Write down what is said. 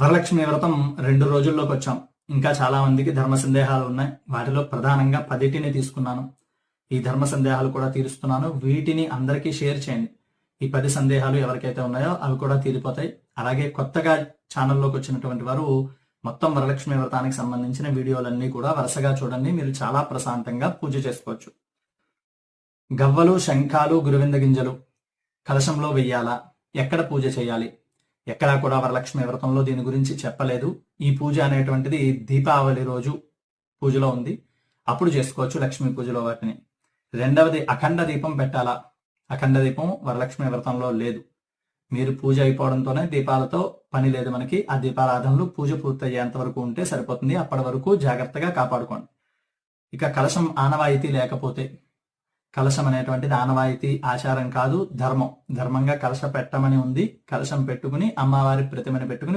వరలక్ష్మి వ్రతం రెండు రోజుల్లోకి వచ్చాం. ఇంకా చాలా మందికి ధర్మ సందేహాలు ఉన్నాయి. వాటిలో ప్రధానంగా పదిటిని తీసుకున్నాను. ఈ ధర్మ సందేహాలు కూడా తీరుస్తున్నాను. వీటిని అందరికీ షేర్ చేయండి. ఈ పది సందేహాలు ఎవరికైతే ఉన్నాయో అవి కూడా తీరిపోతాయి. అలాగే కొత్తగా ఛానల్లోకి వచ్చినటువంటి వారు మొత్తం వరలక్ష్మి వ్రతానికి సంబంధించిన వీడియోలన్నీ కూడా వరుసగా చూడండి. మీరు చాలా ప్రశాంతంగా పూజ చేసుకోవచ్చు. గవ్వలు శంఖాలు గురువింద గింజలు కలశంలో వెయ్యాలా? ఎక్కడ పూజ చేయాలి? ఎక్కడా కూడా వరలక్ష్మి వ్రతంలో దీని గురించి చెప్పలేదు. ఈ పూజ అనేటువంటిది దీపావళి రోజు పూజలో ఉంది. అప్పుడు చేసుకోవచ్చు లక్ష్మీ పూజలో వాటిని. రెండవది అఖండ దీపం పెట్టాలా? అఖండ దీపం వరలక్ష్మి వ్రతంలో లేదు. మీరు పూజ అయిపోవడంతోనే దీపాలతో పని లేదు మనకి. ఆ దీపారాధనలు పూజ పూర్తయ్యేంత వరకు ఉంటే సరిపోతుంది. అప్పటి వరకు జాగ్రత్తగా కాపాడుకోండి. ఇక కలశం ఆనవాయితీ లేకపోతే కలశం అనేటువంటిది ఆనవాయితీ ఆచారం కాదు ధర్మం. ధర్మంగా కలశ పెట్టమని ఉంది. కలశం పెట్టుకుని అమ్మవారి ప్రతిమని పెట్టుకుని